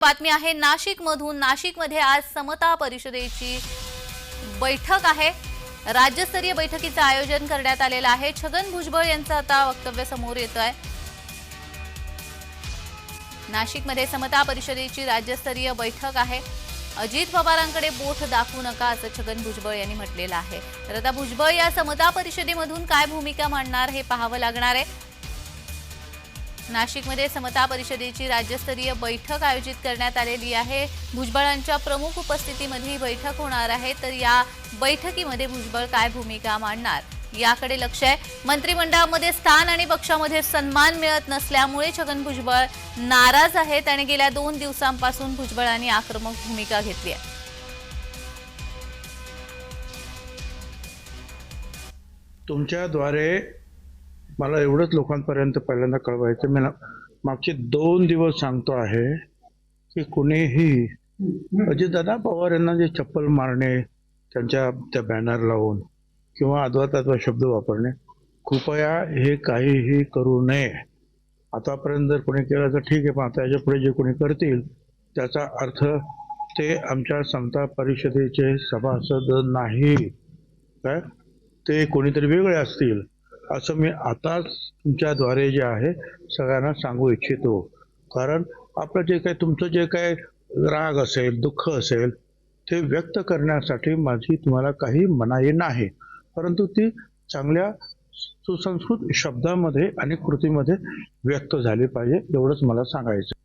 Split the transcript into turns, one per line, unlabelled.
बातमी आहे नाशिकमधून. नाशिकमध्ये आज समता परिषदेची बैठक आहे. राज्यस्तरीय बैठकीचं आयोजन करण्यात आलेलं आहे. छगन भुजबळ यांचं आता वक्तव्य समोर येत आहे नाशिकमध्ये समता परिषदेची राज्यस्तरीय बैठक आहे. अजित पवारांकडे बोट दाखवू नका असं छगन भुजबळ यांनी म्हटलेलं आहे. तर आता भुजबळ या समता परिषदेमधून काय भूमिका मांडणार हे पाहावं लागणार आहे. नाशिकमध्ये समता परिषदेची राज्यस्तरीय बैठक आयोजित करण्यात आलेली आहे. भुजबळांच्या प्रमुख उपस्थितीमध्ये ही बैठक होणार आहे. तर या बैठकीमध्ये भुजबळ काय भूमिका मांडणार? याकडे लक्ष आहे. मंत्रिमंडळामध्ये स्थान आणि पक्षामध्ये सन्मान मिळत नसल्यामुळे छगन भुजबळ नाराज आहेत आणि गेल्या दोन दिवसांपासून भुजबळांनी आक्रमक भूमिका घेतली आहे.
तुमच्याद्वारे मला एवढंच लोकांपर्यंत पहिल्यांदा कळवायचं मी मागचे दोन दिवस सांगतो आहे की कुणीही अजितदादा पवार यांना जे चप्पल मारणे त्यांच्या त्या बॅनर लावून किंवा अद्वा शब्द वापरणे कृपया हे काहीही करू नये. आतापर्यंत जर कोणी केलं तर ठीक आहे पण आता याच्यापुढे जे कोणी करतील त्याचा अर्थ ते आमच्या समता परिषदेचे सभासद नाही. काय? ते कोणीतरी वेगळे असतील. असं मी आताच तुमच्याद्वारे जे आहे सगळ्यांना सांगू इच्छितो. कारण आपलं जे काय तुमचं जे काय राग असेल दुःख असेल ते व्यक्त करण्यासाठी माझी तुम्हाला काही मनाई नाही. परंतु ती चांगल्या सुसंस्कृत शब्दामध्ये आणि कृतीमध्ये व्यक्त झाली पाहिजे एवढंच मला सांगायचं